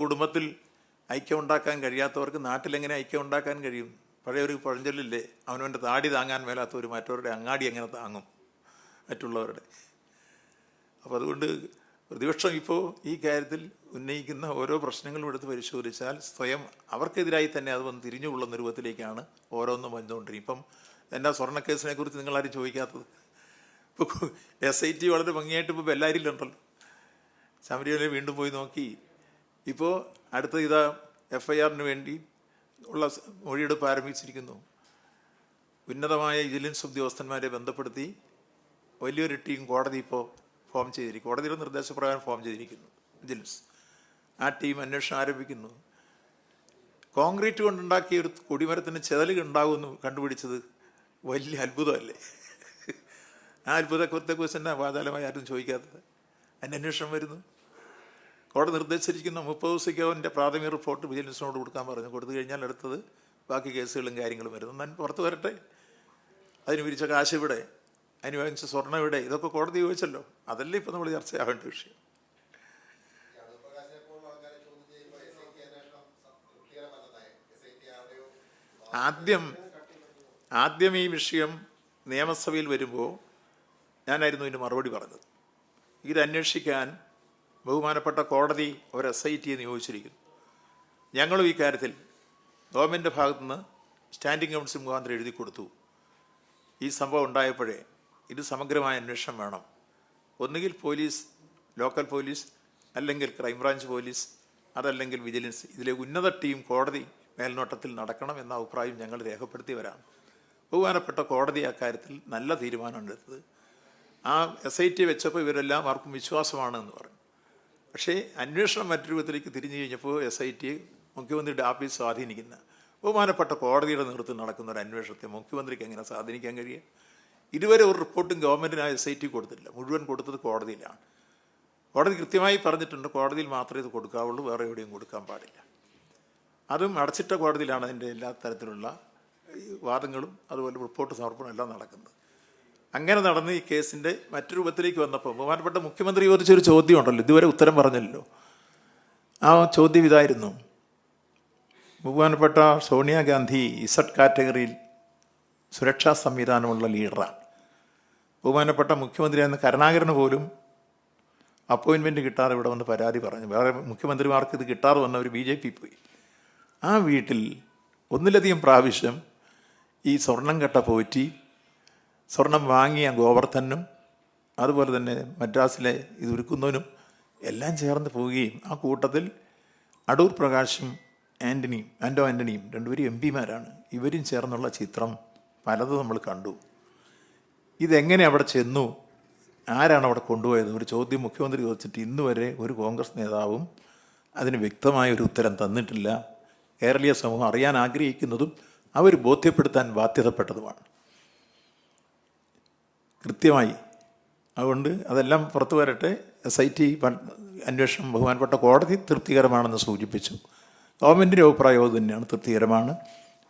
കുടുംബത്തിൽ ഐക്യം ഉണ്ടാക്കാൻ കഴിയാത്തവർക്ക് നാട്ടിലെങ്ങനെ ഐക്യം ഉണ്ടാക്കാൻ കഴിയും? പഴയ ഒരു പഴഞ്ചൊല്ലില്ലേ അവനവന്റെ താടി താങ്ങാൻ മേലാത്തവർ മറ്റവരുടെ അങ്ങാടി എങ്ങനെ താങ്ങും? മറ്റുള്ളവരുടെ. അപ്പോൾ അതുകൊണ്ട് പ്രതിപക്ഷം ഇപ്പോൾ ഈ കാര്യത്തിൽ ഉന്നയിക്കുന്ന ഓരോ പ്രശ്നങ്ങളും എടുത്ത് പരിശോധിച്ചാൽ സ്വയം അവർക്കെതിരായി തന്നെ അത് വന്ന് തിരിഞ്ഞുകൊള്ളുന്ന രൂപത്തിലേക്കാണ് ഓരോന്നും വന്നുകൊണ്ടിരിക്കും ഇപ്പം എന്നാ സ്വർണക്കേസിനെ കുറിച്ച് നിങ്ങളാരും ചോദിക്കാത്തത്? ഇപ്പോൾ എസ് ഐ ടി വളരെ ഭംഗിയായിട്ട് ഇപ്പോൾ ബെല്ലാരിയിലുണ്ടല്ലോ. ശബരിമല വീണ്ടും പോയി നോക്കി. ഇപ്പോൾ അടുത്ത ഇതാ എഫ് ഐ ആറിന് വേണ്ടി ഉള്ള മൊഴിയെടുപ്പ് ആരംഭിച്ചിരിക്കുന്നു. ഉന്നതമായ വിജിലൻസ് ഉദ്യോഗസ്ഥന്മാരെ ബന്ധപ്പെടുത്തി വലിയൊരു ടീം കോടതി ഇപ്പോൾ ഫോം ചെയ്തിരിക്കും കോടതിയുടെ നിർദ്ദേശപ്രകാരം ഫോം ചെയ്തിരിക്കുന്നു വിജിലൻസ്. ആ ടീം അന്വേഷണം ആരംഭിക്കുന്നു. കോൺക്രീറ്റ് കൊണ്ടുണ്ടാക്കിയ ഒരു കൊടിമരത്തിന് ചെതലുകൾ ഉണ്ടാകുമെന്ന് കണ്ടുപിടിച്ചത് വലിയ അത്ഭുതമല്ലേ? ആ അത്ഭുതത്തെ കുറിച്ച് തന്നെ വാചാലമായി ആരും ചോദിക്കാത്തത്. അതിന് അന്വേഷണം വരുന്നു. കോടതി നിർദ്ദേശിച്ചിരിക്കുന്ന മുപ്പത് പ്രാഥമിക റിപ്പോർട്ട് വിജിലൻസിനോട് കൊടുക്കാൻ പറഞ്ഞു. കൊടുത്തു കഴിഞ്ഞാൽ അടുത്തത് ബാക്കി കേസുകളും കാര്യങ്ങളും വരുന്നു ഞാൻ പുറത്തു വരട്ടെ. അതിന് വിരിച്ച കാശ് ഇവിടെ അതിന് വാങ്ങിച്ച സ്വർണം ഇവിടെ ഇതൊക്കെ കോടതി ചോദിച്ചല്ലോ. അതല്ലേ ഇപ്പം നമ്മൾ ചർച്ചയാവേണ്ട വിഷയം. ആദ്യം ആദ്യം ഈ വിഷയം നിയമസഭയിൽ വരുമ്പോൾ ഞാനായിരുന്നു ഇതിന് മറുപടി പറഞ്ഞത്. ഇത് അന്വേഷിക്കാൻ ബഹുമാനപ്പെട്ട കോടതി ഒരു എസ് ഐ ടിയെ നിയോഗിച്ചിരിക്കുന്നു ഞങ്ങളും ഈ കാര്യത്തിൽ ഗവൺമെന്റ് ഭാഗത്തുനിന്ന് സ്റ്റാൻഡിംഗ് കൗൺസിൽ മുഖാന്തരം എഴുതി കൊടുത്തു. ഈ സംഭവം ഉണ്ടായപ്പോഴേ ഇത് സമഗ്രമായ അന്വേഷണം വേണം. ഒന്നുകിൽ പോലീസ് ലോക്കൽ പോലീസ് അല്ലെങ്കിൽ ക്രൈംബ്രാഞ്ച് പോലീസ് അതല്ലെങ്കിൽ വിജിലൻസ് ഇതിലെ ഉന്നത ടീം കോടതി മേൽനോട്ടത്തിൽ നടക്കണം എന്ന അഭിപ്രായം ഞങ്ങൾ രേഖപ്പെടുത്തിയവരാണ് ബഹുമാനപ്പെട്ട കോടതി അക്കാര്യത്തിൽ നല്ല തീരുമാനമാണ് എടുത്തത്. ആ എസ് ഐ ടി വെച്ചപ്പോൾ ഇവരെല്ലാം ആർക്കും വിശ്വാസമാണ് എന്ന് പറഞ്ഞു. പക്ഷേ അന്വേഷണം മറ്റൊരു വിധത്തിലേക്ക് തിരിഞ്ഞു കഴിഞ്ഞപ്പോൾ എസ് ഐ ടി മുഖ്യമന്ത്രിയുടെ ആഫീസ് സ്വാധീനിക്കുന്ന ബഹുമാനപ്പെട്ട കോടതിയുടെ നേതൃത്വം നടക്കുന്ന ഒരു അന്വേഷണത്തെ മുഖ്യമന്ത്രിക്ക് എങ്ങനെ സ്വാധീനിക്കാൻ കഴിയും? ഇതുവരെ ഒരു റിപ്പോർട്ടും ഗവൺമെന്റിന് ആ എസ് ഐ ടി കൊടുത്തില്ല മുഴുവൻ കൊടുത്തത് കോടതിയിലാണ്. കോടതി കൃത്യമായി പറഞ്ഞിട്ടുണ്ട് കോടതിയിൽ മാത്രമേ ഇത് കൊടുക്കാവുള്ളൂ വേറെ എവിടെയും കൊടുക്കാൻ പാടില്ല. അതും അടച്ചിട്ട കോടതിയിലാണ് അതിന്റെ എല്ലാ തരത്തിലുള്ള വാദങ്ങളും അതുപോലെ റിപ്പോർട്ട് സമർപ്പണം എല്ലാം നടക്കുന്നത്. അങ്ങനെ നടന്ന് ഈ കേസിന്റെ മറ്റു രൂപത്തിലേക്ക് വന്നപ്പോൾ ബഹുമാനപ്പെട്ട മുഖ്യമന്ത്രി ചോദിച്ചൊരു ചോദ്യം ഉണ്ടല്ലോ ഇതുവരെ ഉത്തരം പറഞ്ഞല്ലോ ആ ചോദ്യം ഇതായിരുന്നു. ബഹുമാനപ്പെട്ട സോണിയാഗാന്ധി ഇസഡ് കാറ്റഗറിയിൽ സുരക്ഷാ സംവിധാനമുള്ള ലീഡറാണ്. ബഹുമാനപ്പെട്ട മുഖ്യമന്ത്രിയായിരുന്ന കരുണാകരന് പോലും അപ്പോയിൻമെന്റ് കിട്ടാതെ ഇവിടെ വന്ന് പരാതി പറഞ്ഞു. വേറെ മുഖ്യമന്ത്രിമാർക്ക് ഇത് കിട്ടാതെ വന്നവർ ബി ജെ പി പോയി. ആ വീട്ടിൽ ഒന്നിലധികം പ്രാവശ്യം ഈ സ്വർണം കെട്ട പോറ്റി സ്വർണം വാങ്ങിയ ഗോവർദ്ധനും അതുപോലെ തന്നെ മദ്രാസിലെ ഇത് ഒരുക്കുന്നവനും എല്ലാം ചേർന്ന് പോവുകയും ആ കൂട്ടത്തിൽ അടൂർ പ്രകാശും ആന്റണിയും ആന്റോ ആന്റണിയും രണ്ടുപേരും എം പിമാരാണ്. ഇവരും ചേർന്നുള്ള ചിത്രം പലതും നമ്മൾ കണ്ടു. ഇതെങ്ങനെ അവിടെ ചെന്നു? ആരാണ് അവിടെ കൊണ്ടുപോയത്? ഒരു ചോദ്യം മുഖ്യമന്ത്രി ചോദിച്ചിട്ട് ഇന്ന് വരെ ഒരു കോൺഗ്രസ് നേതാവും അതിന് വ്യക്തമായ ഒരു ഉത്തരം തന്നിട്ടില്ല. കേരളീയ സമൂഹം അറിയാൻ ആഗ്രഹിക്കുന്നതും അവർ ബോധ്യപ്പെടുത്താൻ ബാധ്യതപ്പെട്ടതുമാണ്. കൃത്യമായി. അതുകൊണ്ട് അതെല്ലാം പുറത്തു വരട്ടെ. എസ് ഐ ടി അന്വേഷണം ബഹുമാനപ്പെട്ട കോടതി തൃപ്തികരമാണെന്ന് സൂചിപ്പിച്ചു. ഗവൺമെന്റിന്റെ അഭിപ്രായവും അത് തന്നെയാണ് തൃപ്തികരമാണ്.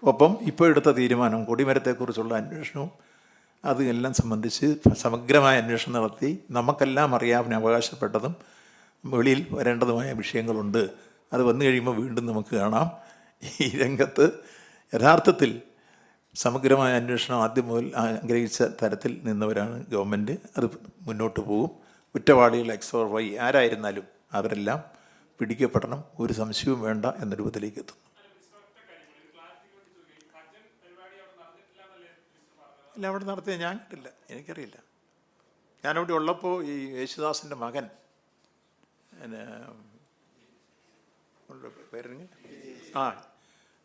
ഒപ്പം ഇപ്പോൾ എടുത്ത തീരുമാനം കൊടിമരത്തെക്കുറിച്ചുള്ള അന്വേഷണവും അത് എല്ലാം സംബന്ധിച്ച് സമഗ്രമായ അന്വേഷണം നടത്തി നമുക്കെല്ലാം അറിയാൻ അവകാശപ്പെട്ടതും വെളിയിൽ വരേണ്ടതുമായ വിഷയങ്ങളുണ്ട്. അത് വന്നു കഴിയുമ്പോൾ വീണ്ടും നമുക്ക് കാണാം. ഈ രംഗത്ത് യഥാർത്ഥത്തിൽ സമഗ്രമായ അന്വേഷണം ആദ്യം മുതൽ ആഗ്രഹിച്ച തരത്തിൽ നിന്നവരാണ് ഗവൺമെന്റ് അത് മുന്നോട്ട് പോകും. കുറ്റവാളികൾ എക്സോർ വൈ ആരായിരുന്നാലും അവരെല്ലാം പിടിക്കപ്പെടണം. ഒരു സംശയവും വേണ്ട എന്ന രൂപത്തിലേക്ക് എത്തുന്നു അല്ല അവിടെ നടത്തിയ ഞാൻ കിട്ടില്ല എനിക്കറിയില്ല. ഞാനവിടെ ഉള്ളപ്പോൾ ഈ യേശുദാസിന്റെ മകൻ പേരെങ്ങനെ ആ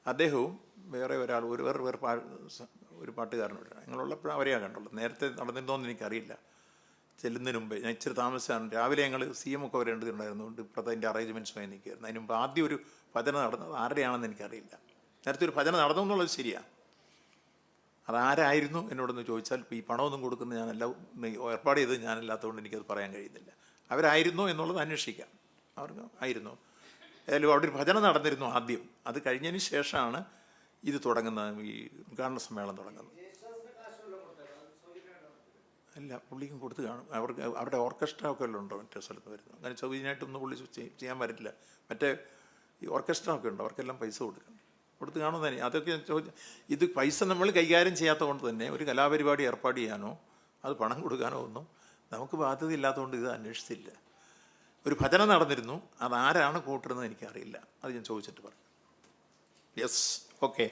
അദ്ദേഹവും വേറെ ഒരാൾ ഒരു വേറെ വേറെ പാ ഒരു പാട്ടുകാരനോട് ഞങ്ങളുള്ളപ്പോഴും അവരെയാണ് കണ്ടുള്ളൂ. നേരത്തെ നടന്നിരുന്നോന്ന് എനിക്കറിയില്ല. ചെല്ലുന്നതിന് മുമ്പേ ഞാൻ ഇച്ചിരി താമസിച്ചാണ്. രാവിലെ ഞങ്ങൾ സി എം ഒക്കെ വരേണ്ടതുണ്ടായിരുന്നുകൊണ്ട് ഇപ്പോഴത്തെ അതിന്റെ അറേഞ്ച്മെന്റ്സുമായി നിൽക്കുകയായിരുന്നു. അതിന് മുമ്പ് ആദ്യം ഒരു ഭജന നടന്നത് ആരുടെയാണെന്ന് എനിക്കറിയില്ല. നേരത്തെ ഒരു ഭജന നടന്നു എന്നുള്ളത് ശരിയാണ് അതാരായിരുന്നു എന്നോടൊന്ന് ചോദിച്ചാൽ ഈ പണമൊന്നും കൊടുക്കുന്ന ഞാനല്ല ഏർപ്പാട് ചെയ്തത് ഞാനല്ലാത്തതുകൊണ്ട് എനിക്കത് പറയാൻ കഴിയുന്നില്ല. അവരായിരുന്നു എന്നുള്ളത് അന്വേഷിക്കാം. അവർക്ക് ആയിരുന്നു. ഏതായാലും അവിടെ ഒരു ഭജന നടന്നിരുന്നു ആദ്യം. അത് കഴിഞ്ഞതിന് ശേഷമാണ് ഇത് തുടങ്ങുന്ന ഈ ഉദ്ഘാടന സമ്മേളനം തുടങ്ങുന്നത് അല്ല പുള്ളിക്കും കൊടുത്ത് കാണും. അവർക്ക് അവരുടെ ഓർക്കസ്ട്ര ഒക്കെ എല്ലാം ഉണ്ടോ മറ്റേ സ്ഥലത്ത് വരുന്നത്? അങ്ങനെ സൗകര്യമായിട്ടൊന്നും പുള്ളി ചെയ്യാൻ പറ്റില്ല മറ്റേ ഈ ഓർക്കസ്ട്ര ഒക്കെ ഉണ്ട്? അവർക്കെല്ലാം പൈസ കൊടുക്കണം. കൊടുത്ത് കാണുന്നതിന് അതൊക്കെ ഞാൻ ചോദിച്ചു ഇത് പൈസ നമ്മൾ കൈകാര്യം ചെയ്യാത്ത കൊണ്ട് തന്നെ ഒരു കലാപരിപാടി ഏർപ്പാട് ചെയ്യാനോ അത് പണം കൊടുക്കാനോ ഒന്നും നമുക്ക് ബാധ്യത ഇല്ലാത്തതുകൊണ്ട് ഇത് അന്വേഷിച്ചില്ല. ഒരു ഭജന നടന്നിരുന്നു. അത് ആരാണ് കൂട്ടുന്നത് എനിക്കറിയില്ല. അത് ഞാൻ ചോദിച്ചിട്ട് പറയാം യെസ് ഓക്കെ